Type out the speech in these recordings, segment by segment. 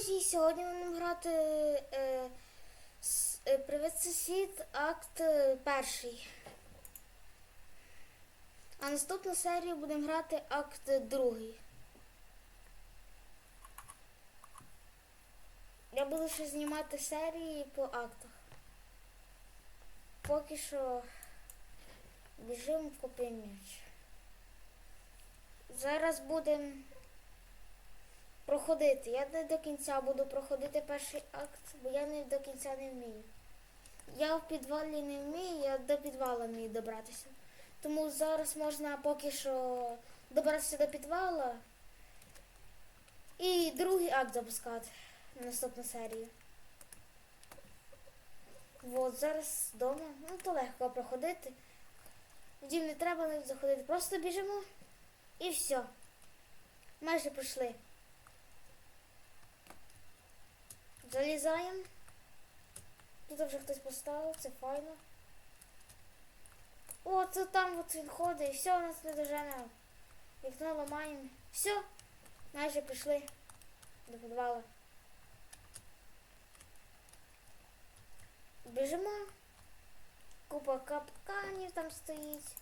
друзі! Сьогодні будемо грати е, с- е, Привет сусід, акт е, перший. А наступну серію будемо грати акт другий. Я буду ще знімати серії по актах. Поки що біжимо купимо м'яч. Зараз будемо проходити. Я не до кінця буду проходити перший акт, бо я не до кінця не вмію. Я в підвалі не вмію, я до підвала вмію добратися. Тому зараз можна поки що добратися до підвала і другий акт запускати на наступну серію. От зараз вдома. Ну то легко проходити. В дім не треба навіть заходити. Просто біжимо і все. Майже пройшли. Залізаємо. Тут вже хтось поставив, це файно. О, це там от він ходить, і все, у нас не дожене. Вікно ламаємо. Все, майже прийшли до підвалу. Біжимо. Купа капканів там стоїть.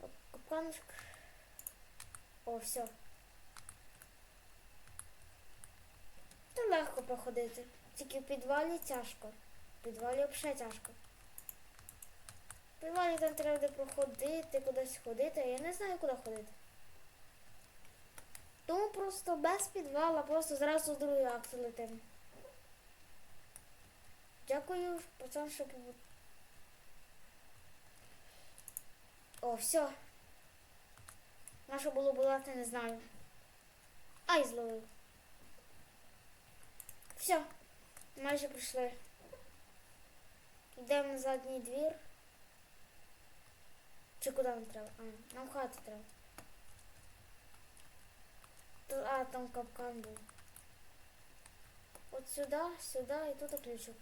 О, Капканчик. О, все. Та легко проходити. Тільки в підвалі тяжко. В підвалі взагалі тяжко. В підвалі там треба де проходити, кудись ходити, а я не знаю, куди ходити. Тому просто без підвала, просто зразу в другий акт летимо. Дякую, пацан, що побу... О, все. На що було булати, не знаю. Ай, зловив. Все, майже прийшли. Йдемо на задній двір. Чи куди нам треба? А, нам хату треба. А, там капкан був. От сюди, сюди і тут ключик.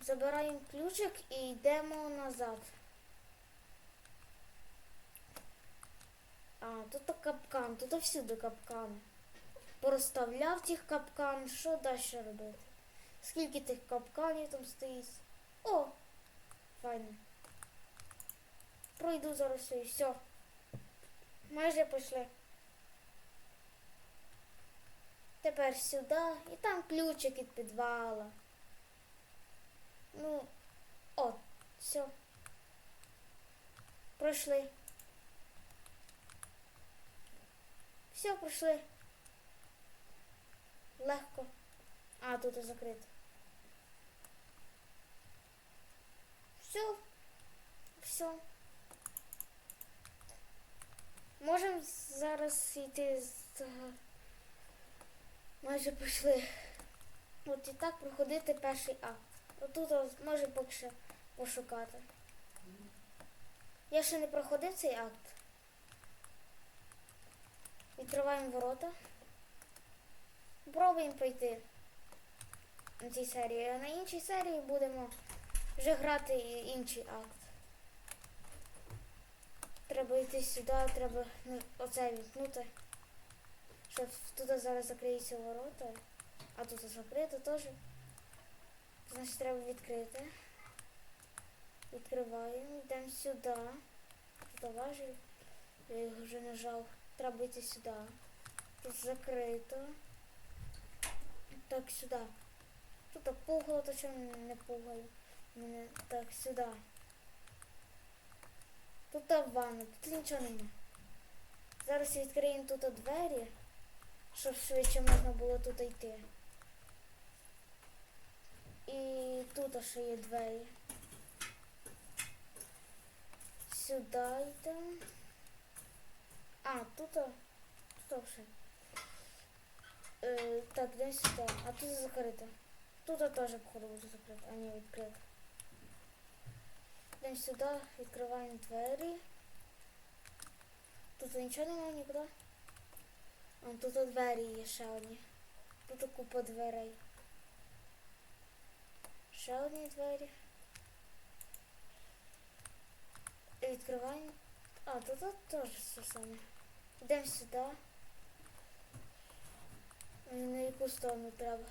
Забираємо ключик і йдемо назад. А, тут капкан, тут всюди капкан. Пороставляв тих капкан, що далі робити? Скільки тих капканів там стоїть? О! Файно. Пройду зараз все і все. Майже пішли. Тепер сюди і там ключик від підвала. Ну, от, все. Пройшли. Все, пройшли. Легко. А, тут і закрито. Все. Все. Можемо зараз йти з. Майже пройшли. От і так проходити перший акт. Отут може поки пошукати. Я ще не проходив цей акт. Відкриваємо ворота. Пробуємо пройти на цій серії. А на іншій серії будемо вже грати інший акт. Треба йти сюди, треба ну, оце вімкнути. Щоб тут зараз закриються ворота. А тут закрито теж. Значить треба відкрити. Відкриваємо, йдемо сюди. Важіль. Я його вже нажав. Треба йти сюди. Тут закрито. Так, сюди. Тут пугало, то що не пугало. Мене так, сюди. Тут ванна, тут нічого нема. Зараз відкриємо тут двері, щоб швидше можна було тут йти. І тут ще є двері. Сюди йдемо. А, тут, тут ще. Так, йдемо сюди. А тут закрито. Тут теж, походу, буде закрито. А ні, відкрито. Йдемо сюди, відкриваємо двері. Тут нічого немає нікуди. А тут двері є ще одні. Тут купа дверей. Ще одні двері. І Відкриваємо. А, тут теж все саме. Йдемо сюди. На яку сторону треба?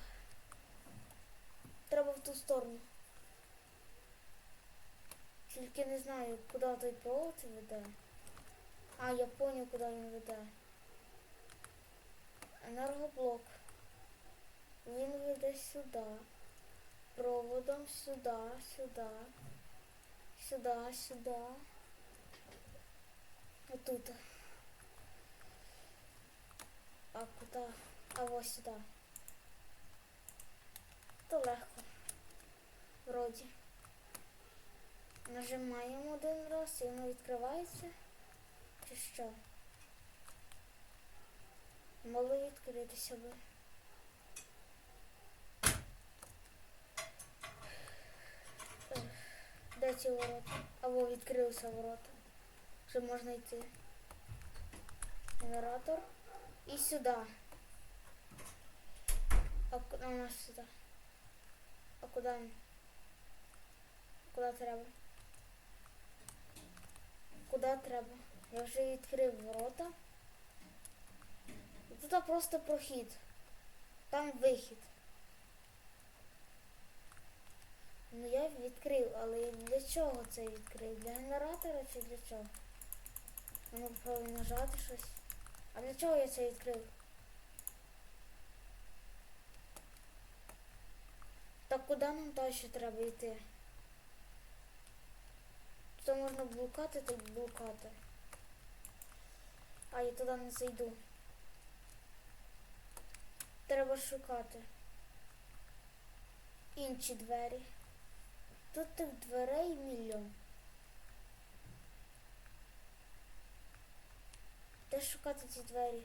Треба в ту сторону. Тільки не знаю, куди той провод веде. А, я поняв, куди він веде. Енергоблок. Він веде сюди. Проводом сюди, сюди. Сюди, сюди. Отут. А куди? А ось сюди. То легко. Вроді. Нажимаємо один раз і воно відкривається. Чи що? Мало відкритися би. Де ці ворота? Або відкрилися ворота. Вже можна йти. Генератор. І сюди. А у нас сюди? А куди? Куди треба? Куди треба? Я вже відкрив ворота. Тут просто прохід. Там вихід. Ну я відкрив, але для чого це відкрив? Для генератора чи для чого? Ну попробуй нажати щось. А для чого я це відкрив? Так куди нам далі треба йти? Тут можна блукати, так блукати. А я туди не зайду. Треба шукати. Інші двері. Тут тих дверей мільйон. Де шукати ці двері?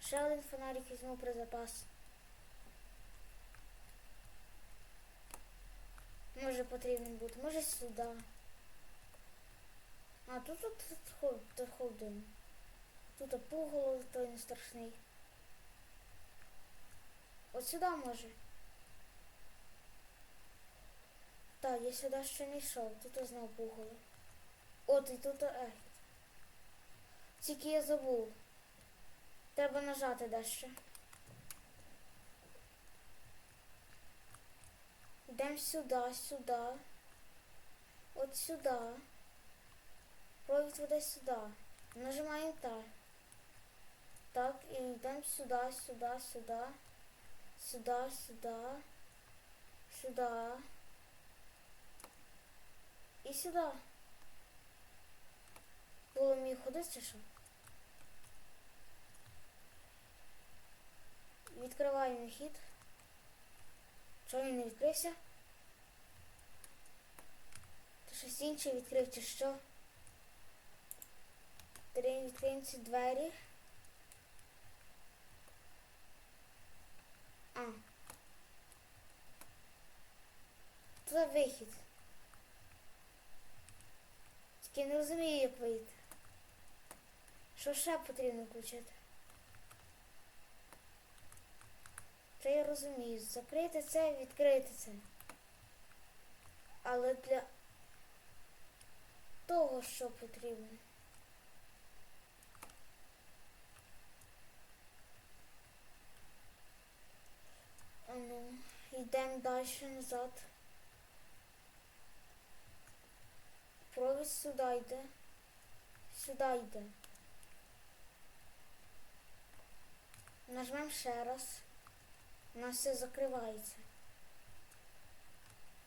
Ще один фонарик візьму про запас. Може потрібен бути, може сюди. А тут тут, тут, хол- тут холодильник. Тут пугало, той не страшний. От сюди може. Так, я сюди ще не йшов, тут знов пугало. От і тут ехід. Тільки я забув. Треба нажати дещо. Йдемо сюди, сюди. От сюди. Провід веде сюди. Нажимаємо так. Так, і йдемо сюди, сюди, сюди. Сюди, сюди. Сюди. І сюди. Було мені ходити чи що? Відкриваємо хід. Чого він не відкрився? Ти щось інше відкрив чи що? Відкриємо ці двері. А. Тут вихід. Тільки не розумію, як вийти. Що ще потрібно включити? Це я розумію. Закрити це, відкрити це. Але для того, що потрібно. Ну, йдемо далі назад. Провід сюди йде. Сюди йде. Нажмемо ще раз. У нас все закривається.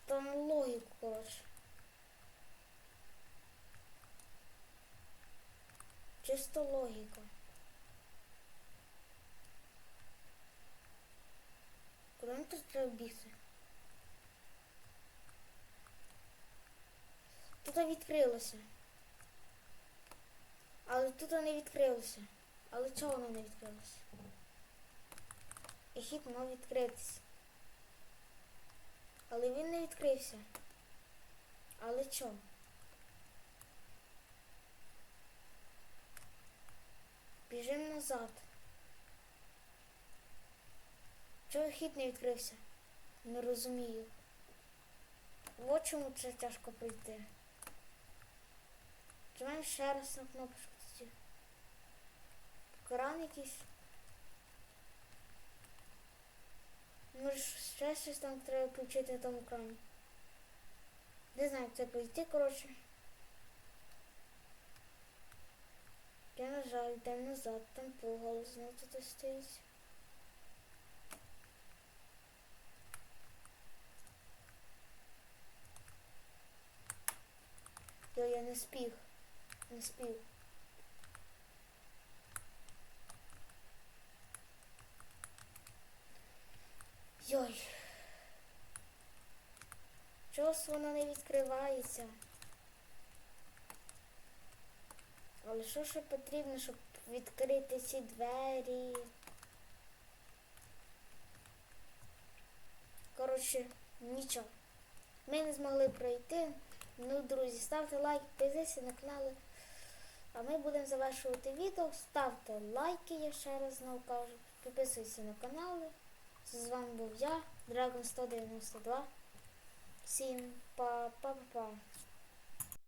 Там логіку, коротше. Чисто логіка. Куди нам тут треба бігти? Тут відкрилося. Але тут не відкрилося. Але чого воно не відкрилося? І хід мав відкритися. Але він не відкрився. Але чого? Біжимо назад. Чого хід не відкрився? Не розумію. От чому це тяжко пройти. Нажимаємо ще раз на кнопочку. тоді. Кран якийсь. Може, ще щось там треба включити на тому крані. Не знаю, як це пройти, коротше. Я нажав, йдемо назад, там пугало, знову тут стоїть. Йо, я не спів. Не спів. Чогось воно не відкривається. Але що ще потрібно, щоб відкрити ці двері? Коротше, нічого. Ми не змогли пройти. Ну, друзі, ставте лайк, підписуйтесь на канал. А ми будемо завершувати відео. Ставте лайки, я ще раз знову кажу. Підписуйтесь на канал. З вами був я, Dragon 192. Всім па-па-па-па.